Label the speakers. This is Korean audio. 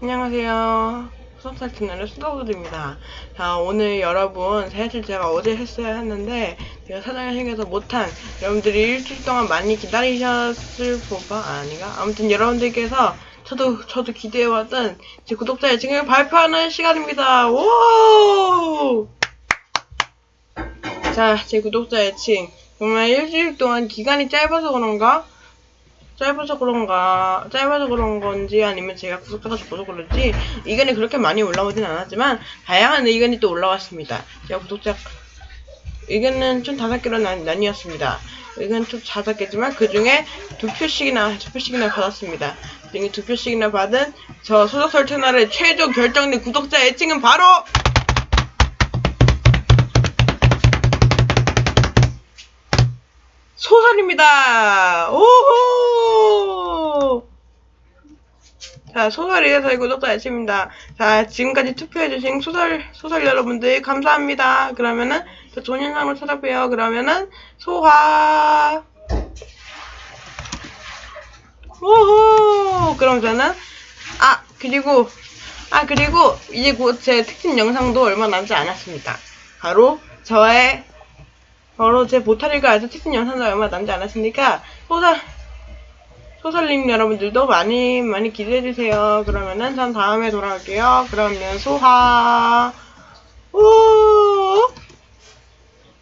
Speaker 1: 안녕하세요. 수업살 채널의 수다우드입니다. 자, 오늘 여러분, 사실 제가 어제 했어야 했는데, 제가 사정이 생겨서 못한, 여러분들이 일주일 동안 많이 기다리셨을 법아, 아니가? 아무튼 여러분들께서, 저도, 저도 기대해왔던 제 구독자 애칭을 발표하는 시간입니다. 오! 자, 제 구독자 애칭. 정말 일주일 동안 기간이 짧아서 그런가? 짧아서 그런가, 짧아서 그런 건지 아니면 제가 구독자가 적어서 그런지 의견이 그렇게 많이 올라오진 않았지만 다양한 의견이 또 올라왔습니다. 제가 구독자 의견은 총 다섯 개로 나, 나뉘었습니다. 의견 총 다섯 개지만 그 중에 두 표씩이나 두 표씩이나 받았습니다. 그중에 두 표씩이나 받은 저 소속설 채널의 최종 결정된 구독자 애칭은 바로 소설입니다. 오호! 자, 소설이에요. 저희 구독자 애칭입니다. 자, 지금까지 투표해주신 소설, 소설 여러분들 감사합니다. 그러면은, 저 좋은 영상으로 찾아봬요. 그러면은, 소화! 오호! 그럼 저는, 아, 그리고, 아, 그리고, 이제 곧 제 특집 영상도 얼마 남지 않았습니다. 바로, 저의 바로 제 보타리가 아주 특집 영상도 얼마 남지 않았으니까 소설 소설님 여러분들도 많이 많이 기대해주세요. 그러면은 전 다음에 돌아올게요. 그러면 우